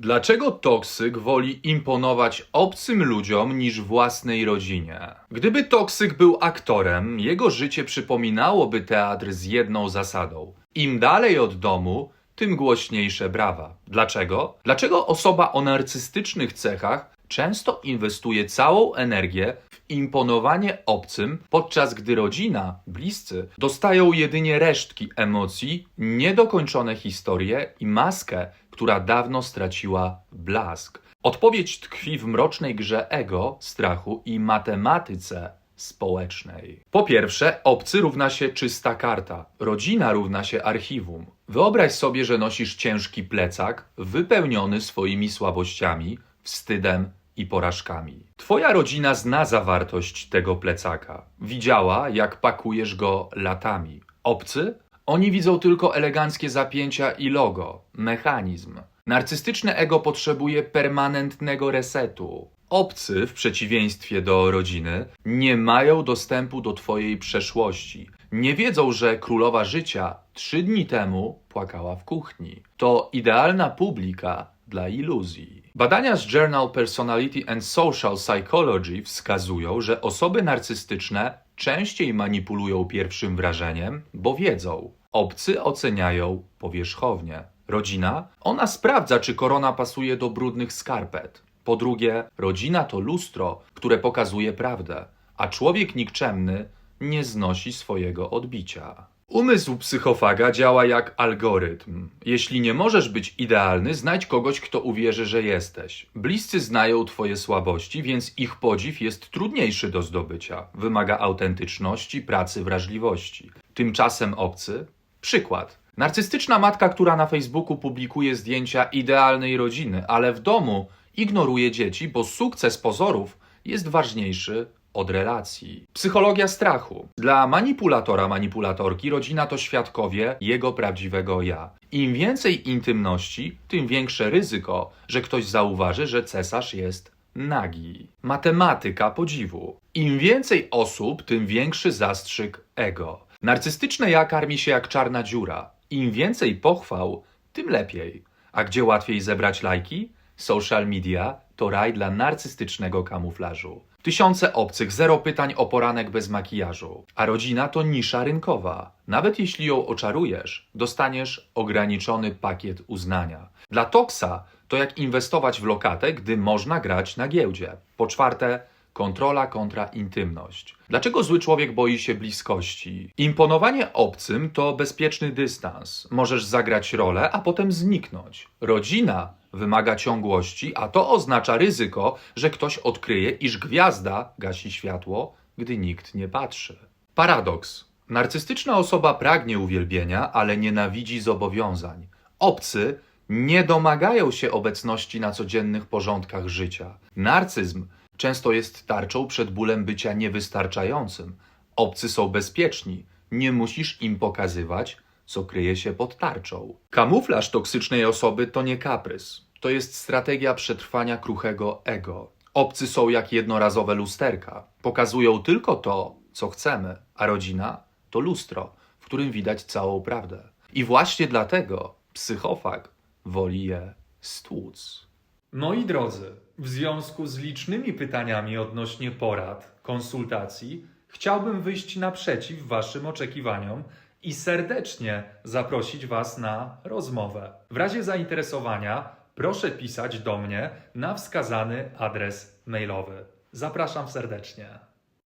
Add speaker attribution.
Speaker 1: Dlaczego toksyk woli imponować obcym ludziom niż własnej rodzinie? Gdyby toksyk był aktorem, jego życie przypominałoby teatr z jedną zasadą. Im dalej od domu, tym głośniejsze brawa. Dlaczego? Dlaczego osoba o narcystycznych cechach często inwestuje całą energię w imponowanie obcym, podczas gdy rodzina, bliscy dostają jedynie resztki emocji, niedokończone historie i maskę, która dawno straciła blask. Odpowiedź tkwi w mrocznej grze ego, strachu i matematyce społecznej. Po pierwsze, obcy równa się czysta karta, rodzina równa się archiwum. Wyobraź sobie, że nosisz ciężki plecak wypełniony swoimi słabościami, wstydem i porażkami. Twoja rodzina zna zawartość tego plecaka. Widziała, jak pakujesz go latami. Obcy? Oni widzą tylko eleganckie zapięcia i logo, mechanizm. Narcystyczne ego potrzebuje permanentnego resetu. Obcy, w przeciwieństwie do rodziny, nie mają dostępu do Twojej przeszłości. Nie wiedzą, że królowa życia trzy dni temu płakała w kuchni. To idealna publika dla iluzji. Badania z Journal Personality and Social Psychology wskazują, że osoby narcystyczne częściej manipulują pierwszym wrażeniem, bo wiedzą. Obcy oceniają powierzchownie. Rodzina? Ona sprawdza, czy korona pasuje do brudnych skarpet. Po drugie, rodzina to lustro, które pokazuje prawdę, a człowiek nikczemny nie znosi swojego odbicia. Umysł psychofaga działa jak algorytm. Jeśli nie możesz być idealny, znajdź kogoś, kto uwierzy, że jesteś. Bliscy znają Twoje słabości, więc ich podziw jest trudniejszy do zdobycia. Wymaga autentyczności, pracy, wrażliwości. Tymczasem obcy? Przykład. Narcystyczna matka, która na Facebooku publikuje zdjęcia idealnej rodziny, ale w domu ignoruje dzieci, bo sukces pozorów jest ważniejszy od relacji. Psychologia strachu. Dla manipulatora, manipulatorki rodzina to świadkowie jego prawdziwego ja. Im więcej intymności, tym większe ryzyko, że ktoś zauważy, że cesarz jest nagi. Matematyka podziwu. Im więcej osób, tym większy zastrzyk ego. Narcystyczne ja karmi się jak czarna dziura. Im więcej pochwał, tym lepiej. A gdzie łatwiej zebrać lajki? Social media to raj dla narcystycznego kamuflażu. Tysiące obcych, zero pytań o poranek bez makijażu. A rodzina to nisza rynkowa. Nawet jeśli ją oczarujesz, dostaniesz ograniczony pakiet uznania. Dla Toksa to jak inwestować w lokatę, gdy można grać na giełdzie. Po czwarte, kontrola kontra intymność. Dlaczego zły człowiek boi się bliskości? Imponowanie obcym to bezpieczny dystans. Możesz zagrać rolę, a potem zniknąć. Rodzina wymaga ciągłości, a to oznacza ryzyko, że ktoś odkryje, iż gwiazda gasi światło, gdy nikt nie patrzy. Paradoks. Narcystyczna osoba pragnie uwielbienia, ale nienawidzi zobowiązań. Obcy nie domagają się obecności na codziennych porządkach życia. Narcyzm często jest tarczą przed bólem bycia niewystarczającym. Obcy są bezpieczni, nie musisz im pokazywać, co kryje się pod tarczą. Kamuflaż toksycznej osoby to nie kaprys, to jest strategia przetrwania kruchego ego. Obcy są jak jednorazowe lusterka, pokazują tylko to, co chcemy, a rodzina to lustro, w którym widać całą prawdę. I właśnie dlatego psychofag woli je stłuc. Moi drodzy, w związku z licznymi pytaniami odnośnie porad, konsultacji, chciałbym wyjść naprzeciw Waszym oczekiwaniom i serdecznie zaprosić Was na rozmowę. W razie zainteresowania proszę pisać do mnie na wskazany adres mailowy. Zapraszam serdecznie.